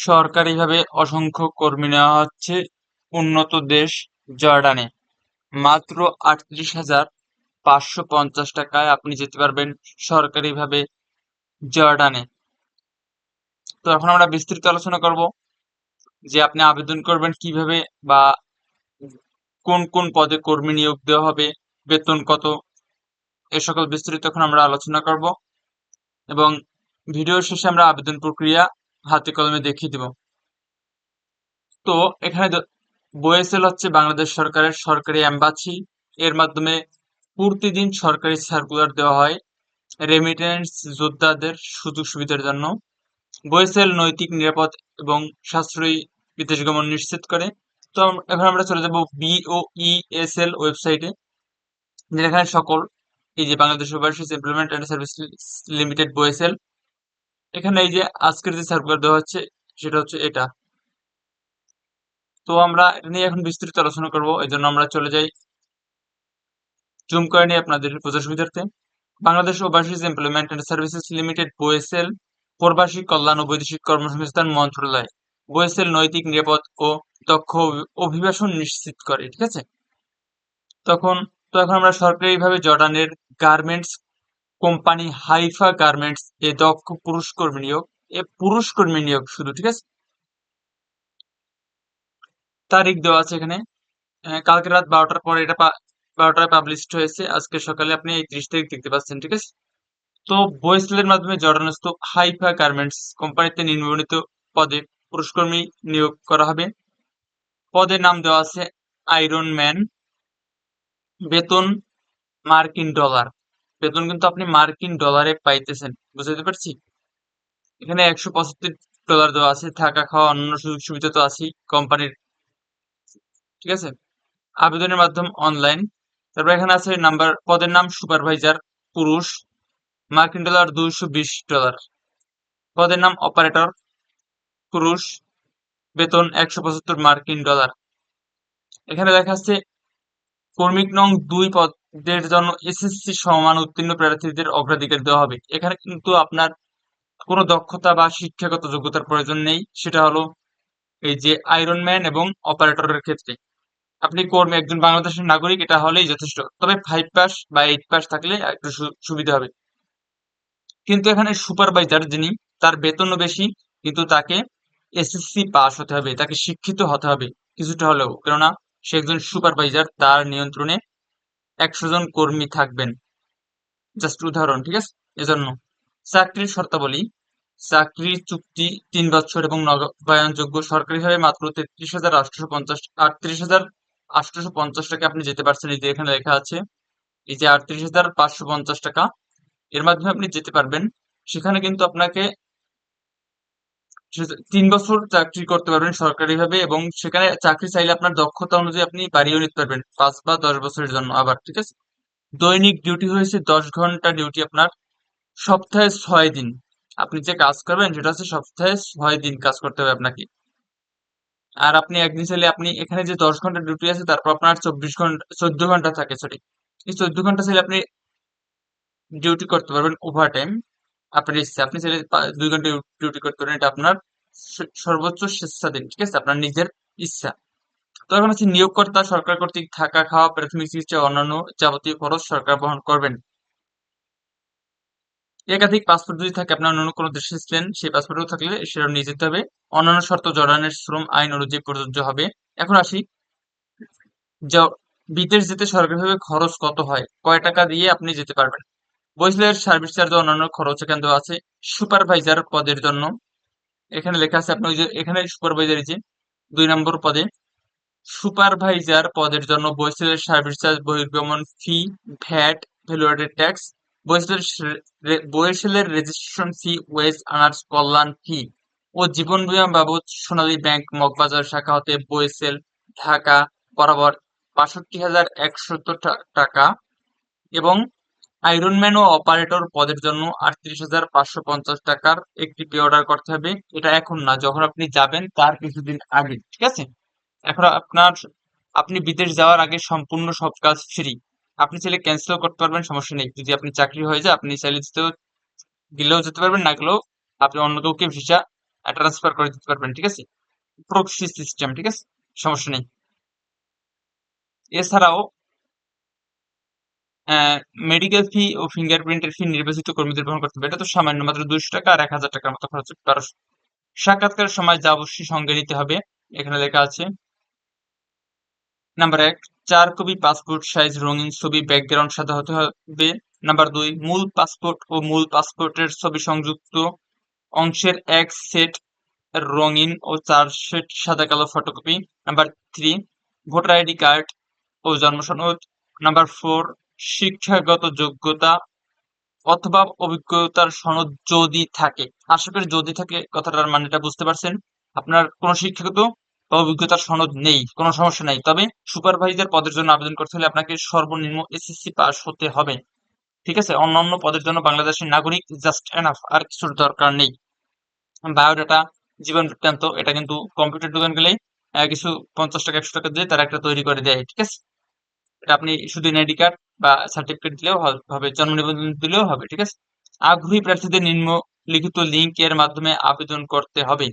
সরকারিভাবে অসংখ্য কর্মী নেওয়া হচ্ছে উন্নত দেশ জর্ডানে। মাত্র আটত্রিশ হাজার পাঁচশো পঞ্চাশ টাকায় আপনি যেতে পারবেন সরকারিভাবে জর্ডানে। তো এখন আমরা বিস্তৃত আলোচনা করব যে আপনি আবেদন করবেন কীভাবে বা কোন কোন পদে কর্মী নিয়োগ দেওয়া হবে, বেতন কত, এ সকল বিস্তারিত এখন আমরা আলোচনা করব। এবং ভিডিও শেষে আমরা আবেদন প্রক্রিয়া হাতে কলমে দেখিয়ে দিব। তো, এখানে বোয়েসেল হচ্ছে বাংলাদেশ সরকারের সরকারি অ্যাম্বাসি এর মাধ্যমে প্রতিদিন সরকারি সার্কুলার দেওয়া হয় রেমিটেন্স যোদ্ধাদের সুযোগ সুবিধার জন্য। বোয়েসেল নৈতিক, নিরাপদ এবং সাশ্রয়ী বিদেশ গমন নিশ্চিত করে। তো এখন আমরা চলে যাব বিওইএসএল ওয়েবসাইটে যেখানে সকল, এই যে Bangladesh overseas employment and service limited BOESL এখানে এই যে আজকের যে সার্কুলার দেওয়া হচ্ছে, সেটা হচ্ছে এটা। তো আমরা এটা নিয়ে এখন বিস্তৃত আলোচনা করব এই জন্য আমরা চলে যাই জুম করে নিই আপনাদের বোঝার সুবিধার্থে Bangladesh overseas employment and services limited BOESL প্রবাসী কল্যাণ ও বৈদেশিক কর্মসংস্থান মন্ত্রণালয়। বোয়েসেল নৈতিক, নিরাপদ ও দক্ষ অভিবাসন নিশ্চিত করে, ঠিক আছে? তখন, তো এখন আমরা সরকারিভাবে জর্ডানের গার্মেন্টস কোম্পানি হাইফা গার্মেন্টস এ দক্ষ পুরুষ কর্মী নিয়োগ এ পুরুষ কর্মী নিয়োগ শুধু, ঠিক আছে? তারিখ দেওয়া আছে এখানে। কালকে রাত বারোটার পরে এটা বারোটায় পাবলিশড হয়েছে। আজকে সকালে আপনি এই ত্রিশ তারিখ দেখতে পাচ্ছেন, ঠিক আছে? তো বয়েসলের মাধ্যমে জর্ডানস্থ হাইফা গার্মেন্টস কোম্পানিতে নিম্নবর্ণিত পদে পুরুষকর্মী নিয়োগ করা হবে। পদের নাম দেওয়া আছে আয়রন ম্যান বেতন মার্কিন ডলার। বেতন কিন্তু আপনি মার্কিন ডলারে পাইতেছেন বুঝতে পারছি? এখানে একশো পঁচাত্তর ডলার দেওয়া আছে, থাকা খাওয়া অন্য সুযোগ সুবিধা তো আছেই কোম্পানির। ঠিক আছে? আবেদনের মাধ্যম অনলাইন তারপর এখানে আছে নাম্বার পদের নাম সুপারভাইজার পুরুষ, মার্কিন ডলার দুইশো বিশ ডলার। পদের নাম অপারেটর পুরুষ, বেতন একশো পঁচাত্তর মার্কিন ডলার। এখানে দেখা যাচ্ছে, কর্মিক নং দুই পদের জন্য এসএসসি সমান উত্তীর্ণ প্রার্থীদের অগ্রাধিকার দেওয়া হবে। এখানে কিন্তু আপনার কোনো দক্ষতা বা শিক্ষাগত যোগ্যতার প্রয়োজন নেই। সেটা হলো এই যে আয়রন ম্যান এবং অপারেটরের ক্ষেত্রে। আপনি কর্মী, একজন বাংলাদেশের নাগরিক, এটা হলেই যথেষ্ট। তবে ফাইভ পাস বা এইট পাস থাকলে একটু সুবিধা হবে। কিন্তু এখানে সুপারভাইজার যিনি, তার বেতনও বেশি, কিন্তু তাকে এসএসসি পাস হতে হবে, তাকে শিক্ষিত হতে হবে কিছুটা হলেও। কেননা সে একজন সুপারভাইজার তার নিয়ন্ত্রণে একশো জন কর্মী থাকবেন। জাস্ট উদাহরণ, ঠিক আছে? এজন্য চাকরির শর্তাবলী চাকরি চুক্তি তিন বছর এবং নবায়নযোগ্য সরকারিভাবে মাত্র তেত্রিশ হাজার আটশো পঞ্চাশ, আটত্রিশ হাজার আটশোশো পঞ্চাশ টাকা আপনি যেতে পারছেন। এই যে এখানে লেখা আছে, এই যে আটত্রিশ হাজার পাঁচশো পঞ্চাশ টাকা, এর মাধ্যমে আপনি যেতে পারবেন। সেখানে কিন্তু আপনাকে তিন বছর চাকরি করতে পারবেন সরকারিভাবে এবং সেখানে চাকরি চাইলে আপনার দক্ষতা অনুযায়ী আপনি বাড়িয়েও নিতে পারবেন পাঁচ বা দশ বছরের জন্য আবার, ঠিক আছে? দৈনিক ডিউটি হয়েছে দশ ঘণ্টা ডিউটি আপনার সপ্তাহে ছয় দিন। আপনি যে কাজ করবেন সেটা হচ্ছে সপ্তাহে ছয় দিন কাজ করতে হবে আপনাকে। আর আপনি একদিন চাইলে আপনি এখানে যে দশ ঘণ্টা ডিউটি আছে তারপর আপনার চব্বিশ ঘণ্টা, চোদ্দ ঘণ্টা থাকে সরি এই চোদ্দ ঘণ্টা চাইলে আপনি ডিউটি করতে পারবেন ওভার টাইম আপনার ইচ্ছা আপনি চাইলে দুই ঘণ্টা ডিউটি করতে পারেন এটা আপনার সর্বোচ্চ স্বেচ্ছাধীন, ঠিক আছে? আপনার নিজের ইচ্ছা। তো এখন হচ্ছে নিয়োগকর্তা সরকার কর্তৃক থাকা, খাওয়া, প্রাথমিক চিকিৎসা, অন্যান্য যাবতীয় খরচ সরকার বহন করবেন। একাধিক পাসপোর্ট যদি থাকে আপনার অন্য কোনো দেশে ছিলেন, সেই পাসপোর্টও থাকলে সেটা নিয়ে যেতে হবে। অন্যান্য শর্ত জর্ডানের শ্রম আইন অনুযায়ী প্রযোজ্য হবে। এখন আসি বিদেশ যেতে সরকারিভাবে খরচ কত হয়? কয় টাকা দিয়ে আপনি যেতে পারবেন? বইসলের সার্ভিস চার্জ অন্যান্য খরচ এখানে দেওয়া আছে। সুপারভাইজার পদের জন্য। এখানে লেখা আছে, আপনি ওই যে এখানে সুপারভাইজার যে, দুই নম্বর পদে। সুপারভাইজার পদের জন্য বইসলের সার্ভিস চার্জ বহির্গমন ফি ভ্যাট ভ্যালুয়েটেড ট্যাক্স বরিশালের রেজিস্ট্রেশন ফি ওয়েজ আনার্স কল্যাণ ফি ও জীবন বীমা বাবদ সোনালী ব্যাংক মগবাজার শাখা হতে বরিশাল ঢাকা বরাবর বাষট্টি হাজার একশত টাকা। এবং আয়রনম্যান ও অপারেটর পদের জন্য আটত্রিশ হাজার পাঁচশো পঞ্চাশ টাকার একটি পে অর্ডার করতে হবে। এটা এখন না, যখন আপনি যাবেন তার কিছুদিন আগে, ঠিক আছে? এখন আপনার, আপনি বিদেশ যাওয়ার আগে সম্পূর্ণ সব কাজ ফ্রি আপনি চাইলে ক্যান্সেল করতে পারবেন, সমস্যা নেই। যদি আপনি চাকরি হয়ে যায়, আপনি চাইলে যেতেও গেলেও যেতে পারবেন, না গেলেও আপনি অন্য কাউকে ভিসা ট্রান্সফার করে দিতে পারবেন, ঠিক আছে? প্রক্সি সিস্টেম ঠিক আছে? সমস্যা নেই। এছাড়াও মেডিকেল ফি ও ফিঙ্গারপ্রিন্টের ফি নির্বাচিত কর্মীদের বহন করতে হবে। এটা তো সামান্য মাত্র দুইশো টাকা আর এক হাজার টাকার মতো খরচ বারোশো সাক্ষাৎকারের সময় যা অবশ্যই সঙ্গে নিতে হবে। এখানে লেখা আছে নাম্বার এক, চার কপি পাসপোর্ট সাইজ রঙিন ছবি ব্যাকগ্রাউন্ড সাদা হতে হবে। নাম্বার দুই, মূল পাসপোর্ট ও মূল পাসপোর্টের ছবি সংযুক্ত অংশের এক সেট রঙিন ও চার সেট সাদা কালো photocopy number three voter ID card ও জন্ম সনদ। নাম্বার ফোর শিক্ষাগত যোগ্যতা অথবা অভিজ্ঞতার সনদ যদি থাকে, আশা করি যদি থাকে, কথাটার মানেটা বুঝতে পারছেন। আপনার কোনো শিক্ষাগত অভিজ্ঞতার সনদ নেই, কোনো সমস্যা নেই। তবে সুপারভাইজার পদের জন্য আবেদন করতে হলে আপনাকে সর্বনিম্ন এসএসসি পাস হতে হবে। ঠিক আছে? অন্যান্য পদের জন্য বাংলাদেশের নাগরিক জাস্ট এনাফ আর কিছুর দরকার নেই। বায়োডাটা জীবন বৃত্তান্ত, এটা কিন্তু কম্পিউটার দোকান গেলেই কিছু পঞ্চাশ টাকা, একশো টাকা দিয়ে তারা একটা তৈরি করে দেয়। ঠিক আছে? আপনি শুধু আইডি কার্ড বা সার্টিফিকেট দিলেও হবে, জন্ম নিবন্ধন দিলেও হবে, ঠিক আছে? আগ্রহী প্রার্থীদের নিম্ন লিখিত লিঙ্ক এর মাধ্যমে আবেদন করতে হবে।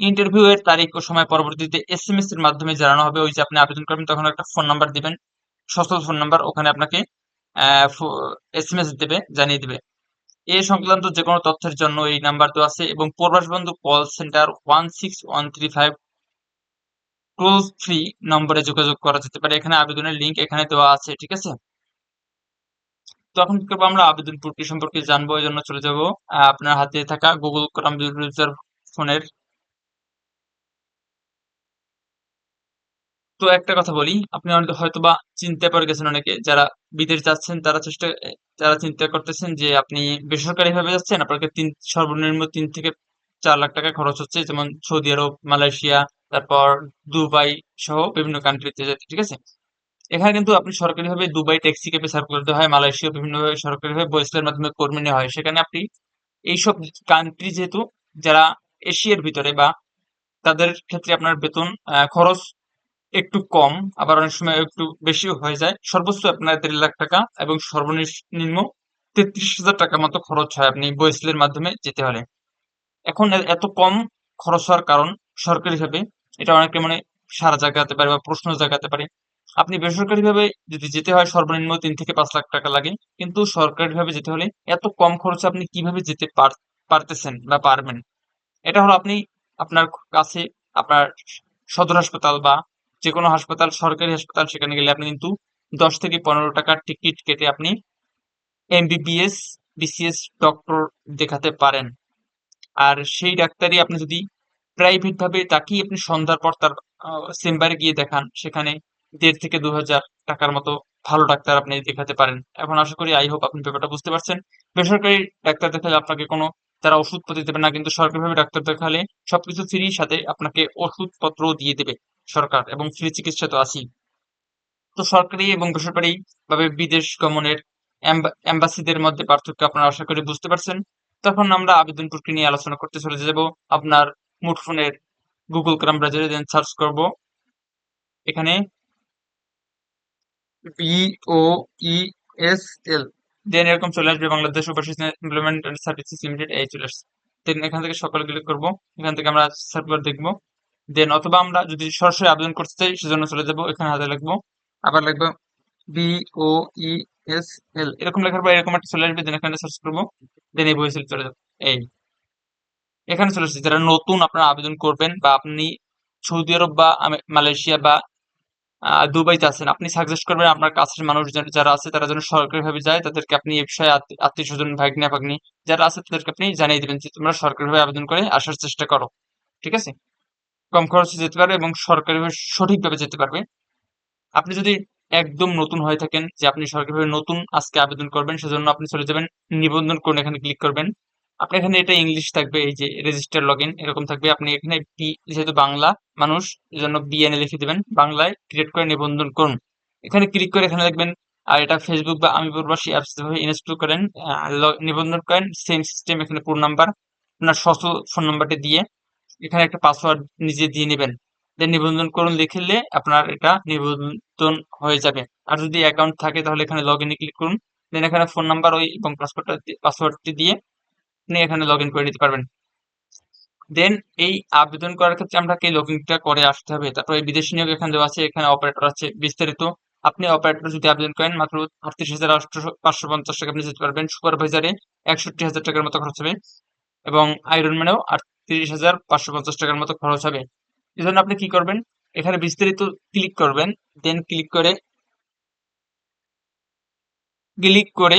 ইন্টারভিউ এর তারিখ ও সময় পরবর্তীতে এস এম এস এর মাধ্যমে জানানো হবে, ওই যে আপনি আবেদন করবেন তখন একটা ফোন নাম্বার দিবেন, সচল ফোন নাম্বার ওখানে আপনাকে এস এম এস দেবে, জানিয়ে দিবে। এ সংক্রান্ত যে কোনো তথ্যের জন্য এই নাম্বার তো আছে এবং Probash Bondhu call center one six one three five toll free নম্বরে যোগাযোগ করা যেতে পারে। এখানে আবেদনের লিঙ্ক এখানে দেওয়া আছে, ঠিক আছে? তো এখন কি করব আমরা? আবেদন প্রক্রিয়া সম্পর্কে জানব, এই জন্য চলে যাব। আপনার হাতে থাকা গুগল ক্রোম ব্রাউজার ফোনের তো একটা কথা বলি, আপনি হয়তো বা চিনতে পারে গেছেন অনেকে, যারা বিদেশ যাচ্ছেন, তারা চেষ্টা যারা চিন্তা করতেছেন যে আপনি বেসরকারি ভাবে যাচ্ছেন, আপনাকে তিন, সর্বনিম্ন তিন থেকে চার লাখ টাকা খরচ হচ্ছে, যেমন সৌদি আরব, মালয়েশিয়া তারপর দুবাই সহ বিভিন্ন কান্ট্রিতে যেতে, ঠিক আছে? এখানে কিন্তু আপনি সরকারিভাবে দুবাই ট্যাক্সি ক্যাবে সার্ভ করতে হয়, মালয়েশিয়া বিভিন্নভাবে সরকারিভাবে বয়সের মাধ্যমে কর্মী নেওয়া হয়। সেখানে আপনি এইসব কান্ট্রি যেহেতু, যারা এশিয়ার ভিতরে বা তাদের ক্ষেত্রে আপনার বেতন খরচ একটু কম, আবার অনেক সময় একটু বেশিও হয়ে যায়, সর্বোচ্চ আপনার দেড় লাখ টাকা এবং সর্বনিম্ন তেত্রিশ হাজার টাকা মতো খরচ হয় আপনি বয়সের মাধ্যমে যেতে হলে। এখন এত কম খরচ হওয়ার কারণ সরকারিভাবে এটা অনেকে মানে সারা জায়গাতে পারে বা প্রশ্ন জায়গাতে পারে। আপনি বেসরকারিভাবে যদি যেতে হয়, সর্বনিম্ন তিন থেকে পাঁচ লাখ টাকা লাগে। কিন্তু সরকারিভাবে যেতে হলে এত কম খরচে আপনি কীভাবে যেতে পারতেছেন বা পারবেন? এটা হলো আপনি আপনার কাছে আপনার সদর হাসপাতাল বা যে কোনো হাসপাতাল, সরকারি হাসপাতাল, সেখানে গেলে আপনি কিন্তু দশ থেকে পনেরো টাকার টিকিট কেটে আপনি এমবিবিএস, বিসিএস, ডক্টর দেখাতে পারেন। আর সেই ডাক্তারই আপনি যদি প্রাইভেট ভাবে তাকেই আপনি সন্ধ্যার পর তার চেম্বারে গিয়ে দেখান। সেখানে দেড় থেকে দু হাজার টাকার মতো ভালো ডাক্তার আপনি দেখাতে পারেন। এখন আশা করি আই হোপ আপনি ব্যাপারটা বুঝতে পারছেন। বেসরকারি ডাক্তার দেখালে আপনাকে কোনো তারা ওষুধপত্র দেবে না, কিন্তু সরকারিভাবে ডাক্তার দেখালে সবকিছু ফ্রি সাথে আপনাকে ওষুধপত্র দিয়ে দেবে সরকার এবং ফ্রি চিকিৎসা তো আছেই। তো সরকারি এবং বেসরকারি ভাবে বিদেশ গমনের এম্বাসিদের মধ্যে পার্থক্য আপনারা আশা করি বুঝতে পারছেন। তখন আমরা আবেদন প্রক্রিয়া নিয়ে আলোচনা করতে চলে যাব। আপনার মুঠফোনের গুগল ক্রাম ব্রাউজারে দেন সার্চ করব। এখানে বিও ই এস এল দেন এরকম চলে আসবে Bangladesh overseas implement services limited এই চলে আসছে। দেন এখান থেকে সকলে ক্লিক করব। এখান থেকে আমরা সার্ভার দেখব। দেন অথবা আমরা যদি সরাসরি আবেদন করতে চাই, সেজন্য চলে যাব। এখানে হাতে লিখব আবার লিখব বিও ই এস এল এরকম লেখার পর এরকম একটা চলে আসবে দেন এখানে সার্চ করব। দেন এই বই চলে যাবে। এই। এখানে চলে আসছে যারা নতুন আপনারা আবেদন করবেন বা আপনি সৌদি আরব বা মালয়েশিয়া বা দুবাইতে আছেন, আপনি সাজেস্ট করবেন আপনার কাছের মানুষ যারা আছে তারা যেন সরকারিভাবে যায়, তাদেরকে আপনি এই বিষয়ে আত্মীয় স্বজন ভাগ্নে ভাগ্নি যারা আছে তাদেরকে আপনি জানিয়ে দেবেন যে তোমরা সরকারিভাবে আবেদন করে আসার চেষ্টা করো। ঠিক আছে? কম খরচে যেতে পারবে এবং সরকারিভাবে সঠিকভাবে যেতে পারবে। আপনি যদি একদম নতুন হয়ে থাকেন যে আপনি সরকারিভাবে নতুন আজকে আবেদন করবেন, সেজন্য আপনি চলে যাবেন, নিবন্ধন করুন এখানে ক্লিক করবেন। আপনি এখানে এটা ইংলিশ থাকবে, এই যে রেজিস্টার লগ ইন এরকম থাকবে। আপনি এখানে বি যেহেতু বাংলা মানুষ, এজন্য বিএনএ লিখে দিবেন। বাংলায় ক্রিয়েট করে নিবন্ধন করুন। এখানে ক্লিক করে এখানে লিখবেন আর এটা ফেসবুক বা আমি প্রবাসী অ্যাপস যেভাবে ইনস্টল করেন নিবন্ধন করেন সেম সিস্টেম এখানে পুরো নাম্বার আপনার সচল ফোন নাম্বারটি দিয়ে এখানে একটা পাসওয়ার্ড নিজে দিয়ে নেবেন। দেন নিবন্ধন করুন লিখলে আপনার এটা নিবন্ধন হয়ে যাবে। আর যদি অ্যাকাউন্ট থাকে, তাহলে এখানে লগ ইনে ক্লিক করুন। দেন এখানে ফোন নাম্বার ওই এবং পাসওয়ার্ডটা পাসওয়ার্ডটি দিয়ে আপনি এখানে লগ করে নিতে পারবেন। দেন এই আবেদন করার ক্ষেত্রে আমরা আপনাকে লগইনটা করে আসতে হবে। তারপর বিদেশি নিয়োগ এখানে দেওয়া আছে, এখানে অপারেটর আছে। বিস্তারিত, আপনি অপারেটর যদি আবেদন করেন, মাত্র আটত্রিশ হাজার পাঁচশো পঞ্চাশ টাকা আপনি যেতে পারবেন। সুপারভাইজারে একষট্টি হাজার টাকার মতো খরচ হবে এবং আয়রন ম্যানেও আটত্রিশ হাজার পাঁচশো পঞ্চাশ টাকার মতো খরচ হবে। এই জন্য আপনি কি করবেন? এখানে বিস্তারিত ক্লিক করবেন দেন ক্লিক করে ক্লিক করে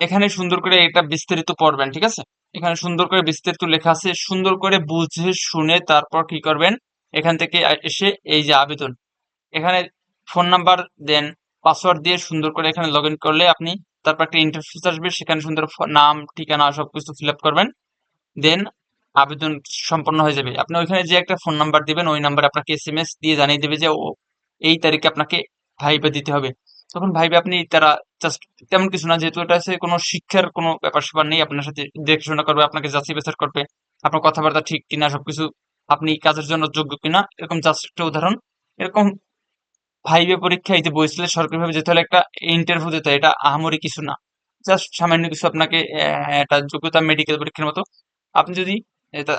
এখানে সুন্দর করে এটা বিস্তারিত পড়বেন, ঠিক আছে? এখানে সুন্দর করে বিস্তারিত লেখা আছে, সুন্দর করে বুঝে, শুনে তারপর কি করবেন? এখান থেকে এসে এই যে আবেদন। এখানে ফোন নাম্বার দেন, পাসওয়ার্ড দিয়ে সুন্দর করে এখানে লগ করলে আপনি তারপর একটা ইন্টারফেস আসবে, সেখানে সুন্দর নাম, ঠিকানা সবকিছু ফিল আপ করবেন। দেন আবেদন সম্পন্ন হয়ে যাবে। আপনি ওইখানে যে একটা ফোন নাম্বার দিবেন, ওই নাম্বারে আপনাকে এস এম এস দিয়ে জানিয়ে দেবে যে ও, এই তারিখে আপনাকে ভাইবা দিতে হবে। তখন ভাইবে আপনি তারা জাস্ট তেমন কিছু না, যেহেতু এটা কোনো শিক্ষার কোনো ব্যাপার স্যাপার নেই, আপনার সাথে দেখাশোনা করবে, আপনাকে যাচাই বাছাই করবে, আপনার কথাবার্তা ঠিক কিনা, সবকিছু আপনি কাজের জন্য যোগ্য কিনা, এরকম জাস্ট একটা উদাহরণ। এরকম ভাইবে পরীক্ষা এই যে বইছিল সরকারিভাবে যেতে হলে একটা ইন্টারভিউ দিতে হয়, এটা আহামরি কিছু না। জাস্ট সামান্য কিছু আপনাকে একটা যোগ্যতা মেডিকেল পরীক্ষার মতো। আপনি যদি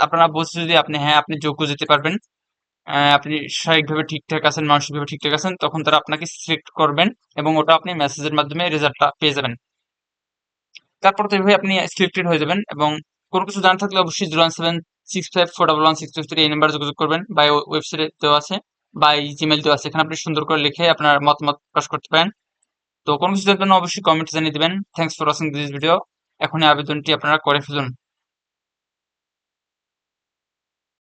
আপনারা বলছে যদি আপনি হ্যাঁ আপনি যোগ্য যেতে পারবেন আপনি শারীরিকভাবে ঠিকঠাক আছেন, মানসিকভাবে ঠিকঠাক আছেন, তখন তারা আপনাকে সিলেক্ট করবেন এবং ওটা আপনি মেসেজের মাধ্যমে রেজাল্টটা পেয়ে যাবেন। তারপর তো এইভাবে আপনি সিলেক্টেড হয়ে যাবেন এবং কোনো কিছু জানা থাকলে অবশ্যই zero seven six five four double one six two three এই নাম্বারে যোগাযোগ করবেন বা ওয়েবসাইটে দেওয়া আছে বা এই জিমেল দেওয়া আছে। এখানে আপনি সুন্দর করে লিখে আপনার মতামত প্রকাশ করতে পারেন। তো কোনো কিছু জানবেন অবশ্যই কমেন্ট জানিয়ে দিবেন। Thanks for watching this video এখনই আবেদনটি আপনারা করে ফেলুন।